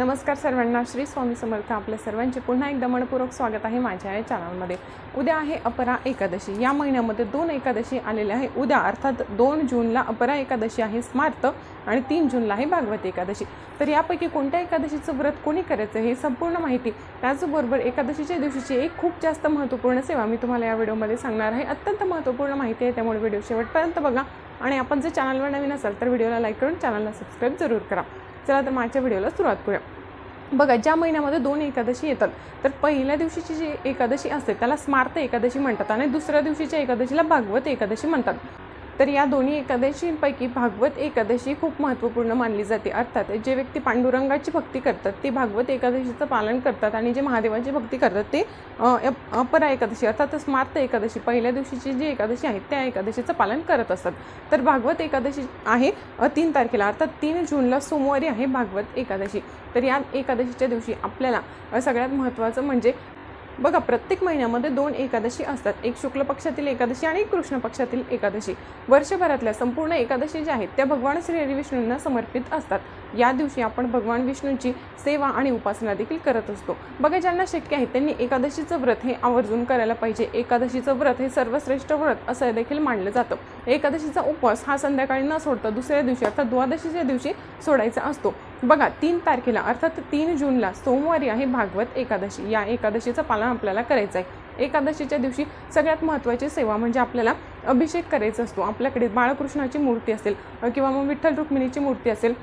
नमस्कार सर्वांना श्री स्वामी समर्थ आपल्या सर्वांचे पुन्हा एकदा मनपूर्वक स्वागत आहे माझ्या या चॅनलमध्ये उद्या आहे अपरा एकादशी. या महिन्यामध्ये दोन एकादशी आलेल्या आहे. उद्या अर्थात दोन जूनला अपरा एकादशी आहे स्मार्त आणि तीन जूनला आहे भागवती एकादशी. तर यापैकी कोणत्या एकादशीचं व्रत कोणी करायचं हे संपूर्ण माहिती त्याचबरोबर एकादशीच्या दिवशीची एक खूप जास्त महत्त्वपूर्ण सेवा मी तुम्हाला या व्हिडिओमध्ये सांगणार आहे. अत्यंत महत्त्वपूर्ण माहिती आहे. त्यामुळे व्हिडिओ शेवटपर्यंत बघा आणि आपण जर चॅनलवर नवीन असाल तर व्हिडिओला लाईक करून चॅनलला सबस्क्राईब जरूर करा. चला तर माझ्या व्हिडिओला सुरुवात करूया. बघा ज्या महिन्यामध्ये दोन एकादशी येतात तर पहिल्या दिवशीची जी एकादशी असते त्याला स्मार्त एकादशी म्हणतात आणि दुसऱ्या दिवशीच्या एकादशीला भागवत एकादशी म्हणतात. तर या दोन्ही एकादशींपैकी भागवत एकादशी खूप महत्त्वपूर्ण मानली जाते. अर्थात जे व्यक्ती पांडुरंगाची भक्ती करतात ते भागवत एकादशीचं पालन करतात आणि जे महादेवाची भक्ती करतात ते अप- अपरा एकादशी अर्थात स्मार्त एकादशी पहिल्या दिवशीची जी एकादशी आहे त्या एकादशीचं पालन करत असतात. तर भागवत एकादशी आहे तीन तारखेला अर्थात तीन जूनला सोमवारी आहे भागवत एकादशी. तर या एकादशीच्या दिवशी आपल्याला सगळ्यात महत्त्वाचं म्हणजे बघा प्रत्येक महिन्यामध्ये दोन एकादशी असतात. एक शुक्ल पक्षातील एकादशी आणि एक कृष्ण पक्षातील एकादशी. वर्षभरातल्या संपूर्ण एकादशी ज्या आहेत त्या भगवान श्री हरी विष्णूंना समर्पित असतात. या दिवशी आपण भगवान विष्णूंची सेवा आणि उपासना देखील करत असतो. बघा ज्यांना शक्य आहे त्यांनी एकादशीचं व्रत हे आवर्जून करायला पाहिजे. एकादशीचं व्रत हे सर्वश्रेष्ठ व्रत असं देखील मानलं जातं. एकादशीचा उपवास हा संध्याकाळी न सोडता दुसऱ्या दिवशी अर्थात द्वादशीच्या दिवशी सोडायचा असतो. बघा तीन तारखेला अर्थात तीन जूनला सोमवारी आहे भागवत एकादशी. या एकादशीचं पालन आपल्याला करायचं आहे एकादशीच्या दिवशी सगळ्यात महत्त्वाची सेवा म्हणजे आपल्याला अभिषेक करायचा असतो. आपल्याकडे बाळकृष्णाची मूर्ती असेल किंवा मग विठ्ठल रुक्मिणीची मूर्ती असेल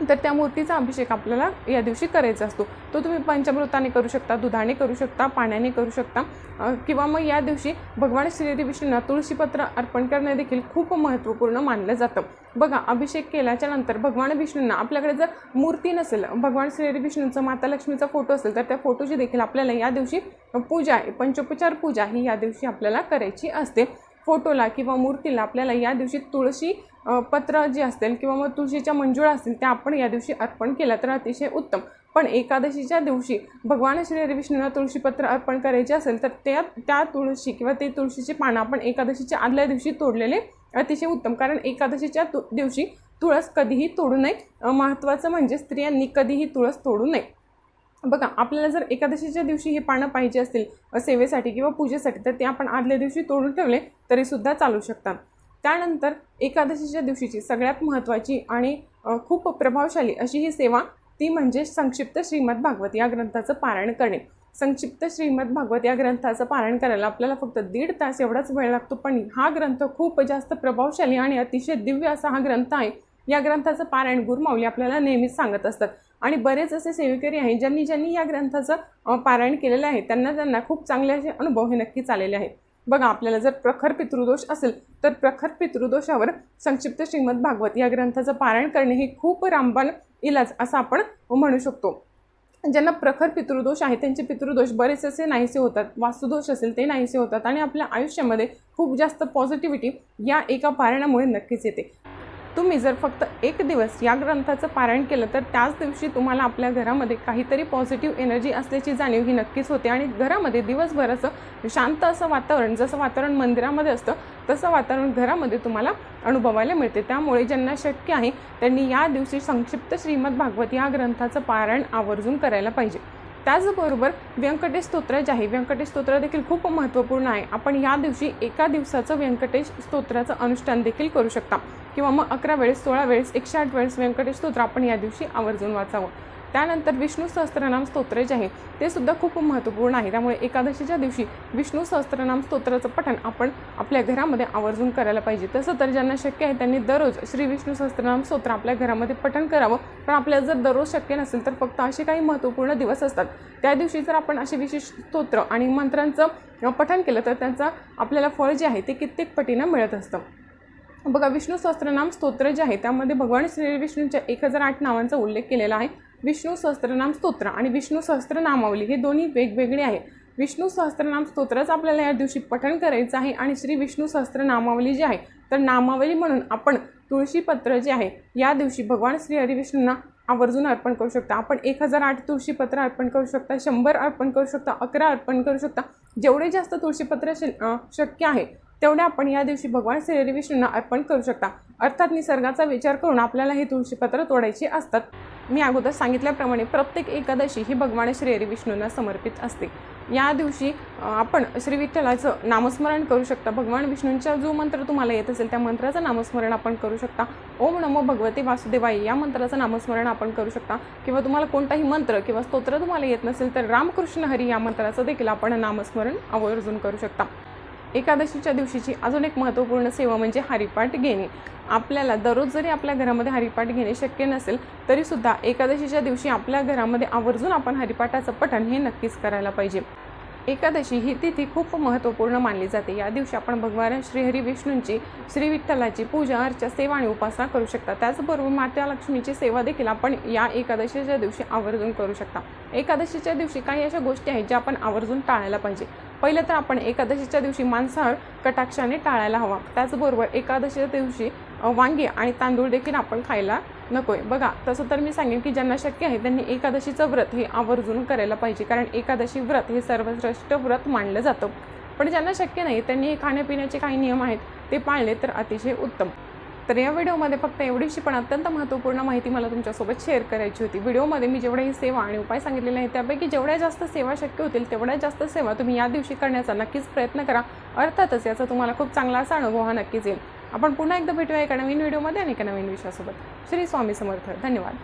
तर त्या मूर्तीचा अभिषेक आपल्याला या दिवशी करायचा असतो. तो तुम्ही पंचामृताने करू शकता दुधाने करू शकता पाण्याने करू शकता. किंवा मग या दिवशी भगवान श्रीहरी विष्णूंना तुळशीपत्र अर्पण करणे देखील खूप महत्त्वपूर्ण मानलं जातं. बघा अभिषेक केल्याच्यानंतर भगवान विष्णूंना आपल्याकडे जर मूर्ती नसेल भगवान श्रीहरी विष्णूंचा माता लक्ष्मीचा फोटो असेल तर त्या फोटोची देखील आपल्याला या दिवशी पूजा आहे. पंचोपचार पूजा ही या दिवशी आपल्याला करायची असते. फोटोला किंवा मूर्तीला आपल्याला या दिवशी तुळशी पत्र जे असतील किंवा मग तुळशीच्या मंजुळा असतील त्या आपण या दिवशी अर्पण केल्या तर अतिशय उत्तम. पण एकादशीच्या दिवशी भगवान श्री हरी विष्णूंना तुळशीपत्र अर्पण करायचे असेल तर त्या त्या तुळशी किंवा ते तुळशीची पानं आपण एकादशीच्या आदल्या दिवशी तोडलेले अतिशय उत्तम. कारण एकादशीच्या तु दिवशी तुळस कधीही तोडू नये. महत्त्वाचं म्हणजे स्त्रियांनी कधीही तुळस तोडू नये. बघा आपल्याला जर एकादशीच्या दिवशी हे पानं पाहिजे असतील सेवेसाठी किंवा पूजेसाठी तर ते आपण आदल्या दिवशी तोडून ठेवले तरीसुद्धा चालू शकतात. त्यानंतर एकादशीच्या दिवशीची सगळ्यात महत्त्वाची आणि खूप प्रभावशाली अशी ही सेवा ती म्हणजे संक्षिप्त श्रीमद भागवत या ग्रंथाचं पारायण करणे. संक्षिप्त श्रीमद भागवत या ग्रंथाचं पारायण करायला आपल्याला फक्त दीड तास एवढाच वेळ लागतो पण हा ग्रंथ खूप जास्त प्रभावशाली आणि अतिशय दिव्य असा हा ग्रंथ आहे. या ग्रंथाचं पारायण गुरुमाऊली आपल्याला नेहमीच सांगत असतात. आणि बरेच असे सेवेकरी आहेत ज्यांनी ज्यांनी या ग्रंथाचं पारायण केलेलं आहे. त्यांना त्यांना खूप चांगले असे अनुभव हे नक्कीच आलेले आहेत. बघा आपल्याला जर प्रखर पितृदोष असेल तर प्रखर पितृदोषावर संक्षिप्त श्रीमद भागवत या ग्रंथाचं पारायण करणे हे खूप रामबाण इलाज असं आपण म्हणू शकतो. ज्यांना प्रखर पितृदोष आहे त्यांचे पितृदोष बरेच असे नाहीसे होतात. वास्तुदोष असेल ते नाहीसे होतात आणि आपल्या आयुष्यामध्ये खूप जास्त पॉझिटिव्हिटी या एका पारायणामुळे नक्कीच येते. तुम्ही जर फक्त एक दिवस या ग्रंथाचं पारायण केलं तर त्याच दिवशी तुम्हाला आपल्या घरामध्ये काहीतरी पॉझिटिव्ह एनर्जी असल्याची जाणीव ही नक्कीच होते. आणि घरामध्ये दिवसभर असं शांत असं वातावरण जसं वातावरण मंदिरामध्ये असतं तसं वातावरण घरामध्ये तुम्हाला अनुभवायला मिळते. त्यामुळे ज्यांना शक्य आहे त्यांनी या दिवशी संक्षिप्त श्रीमद भागवत या ग्रंथाचं पारायण आवर्जून करायला पाहिजे. त्याचबरोबर व्यंकटेश स्तोत्र जे आहे व्यंकटेश स्तोत्र देखील खूप महत्त्वपूर्ण आहे. आपण या दिवशी एका दिवसाचं व्यंकटेश स्तोत्राचं अनुष्ठान देखील करू शकता. किंवा मग अकरा वेळेस सोळा वेळेस एकशे आठ वेळेस व्यंकटेश स्तोत्र आपण या दिवशी आवर्जून वाचावं. त्यानंतर विष्णू सहस्त्रनाम स्तोत्र जे आहे ते सुद्धा खूप महत्त्वपूर्ण आहे. त्यामुळे एकादशीच्या दिवशी विष्णू सहस्त्रनाम स्तोत्राचं पठण आपण आपल्या घरामध्ये आवर्जून करायला पाहिजे. तसं तर ज्यांना शक्य आहे त्यांनी दररोज श्री विष्णू सहस्त्रनाम स्तोत्र आपल्या घरामध्ये पठण करावं. पण आपल्याला जर दररोज शक्य नसेल तर फक्त असे काही महत्त्वपूर्ण दिवस असतात. त्या दिवशी जर आपण असे विशेष स्तोत्र आणि मंत्रांचं पठण केलं तर त्यांचं आपल्याला फळ जे आहे ते कित्येक पटीनं मिळत असतं. बघा विष्णू सहस्त्रनाम स्तोत्र जे आहे त्यामध्ये भगवान श्री विष्णूंच्या एक हजार आठ नावांचा उल्लेख केलेला आहे. विष्णू सहस्त्रनाम स्तोत्र आणि विष्णू सहस्त्रनामावली हे दोन्ही वेगवेगळे आहे विष्णू सहस्त्रनाम स्तोत्रच आपल्याला या दिवशी पठण करायचं आहे आणि श्री विष्णू सहस्त्रनामावली जी आहे तर नामावली म्हणून आपण तुळशीपत्र जे आहे या दिवशी भगवान श्री हरिविष्णूंना आवर्जून अर्पण करू शकता. आपण एक हजार आठ तुळशीपत्र अर्पण करू शकता शंभर अर्पण करू शकता अकरा अर्पण करू शकता. जेवढे जास्त तुळशीपत्र श शक्य आहे तेवढे आपण या दिवशी भगवान श्री विष्णूंना अर्पण करू शकता. अर्थात निसर्गाचा विचार करून आपल्याला हे तुळशीपत्र तोडायची असतात. मी अगोदर सांगितल्याप्रमाणे प्रत्येक एकादशी ही भगवान श्री विष्णूंना समर्पित असते. या दिवशी आपण श्री विठ्ठलाचं नामस्मरण करू शकता. भगवान विष्णूंचा जो मंत्र तुम्हाला येत असेल त्या मंत्राचं नामस्मरण आपण करू शकता. ओम नमो भगवते वासुदेवाई या मंत्राचं नामस्मरण आपण करू शकता. किंवा तुम्हाला कोणताही मंत्र किंवा स्तोत्र तुम्हाला येत नसेल तर रामकृष्ण हरी या मंत्राचं देखील आपण नामस्मरण आवर्जून करू शकता. एकादशीच्या दिवशीची अजून एक महत्त्वपूर्ण सेवा म्हणजे हरिपाठ घेणे. आपल्याला दररोज जरी आपल्या घरामध्ये हरिपाठ घेणे शक्य नसेल तरीसुद्धा एकादशीच्या दिवशी आपल्या घरामध्ये आवर्जून आपण हरिपाठाचं पठण हे नक्कीच करायला पाहिजे. एकादशी ही तिथी खूप महत्त्वपूर्ण मानली जाते. या दिवशी आपण भगवान श्रीहरी विष्णूंची श्री विठ्ठलाची पूजा अर्चा सेवा आणि उपासना करू शकता. त्याचबरोबर माता लक्ष्मीची सेवा देखील आपण या एकादशीच्या दिवशी आवर्जून करू शकता. एकादशीच्या दिवशी काही अशा गोष्टी आहेत ज्या आपण आवर्जून टाळायला पाहिजे. पहिलं तर आपण एकादशीच्या दिवशी मांसाहार कटाक्षाने टाळायला हवा. त्याचबरोबर एकादशीच्या दिवशी वांगे आणि तांदूळ देखील आपण खायला नकोय. बघा तसं तर मी सांगेन की ज्यांना शक्य आहे त्यांनी एकादशीचं व्रत हे आवर्जून करायला पाहिजे. कारण एकादशी व्रत हे सर्वश्रेष्ठ व्रत मानलं जातं. पण ज्यांना शक्य नाही त्यांनी हे खाण्यापिण्याचे काही नियम आहेत ते पाळले तर अतिशय उत्तम. तर या व्हिडिओमध्ये फक्त एवढीशी पण अत्यंत महत्त्वपूर्ण माहिती मला तुमच्यासोबत शेअर करायची होती. व्हिडिओमध्ये मी जेवढ्याही सेवा आणि उपाय सांगितलेले आहेत त्यापैकी जेवढ्या जास्त सेवा शक्य होतील तेवढ्या जास्त सेवा तुम्ही या दिवशी करण्याचा नक्कीच प्रयत्न करा. अर्थातच याचा तुम्हाला खूप चांगला असा अनुभव हा नक्कीच येईल. आपण पुन्हा एकदा भेटूया एका नवीन व्हिडिओमध्ये आणि एका नवीन विषयासोबत. श्री स्वामी समर्थ. धन्यवाद.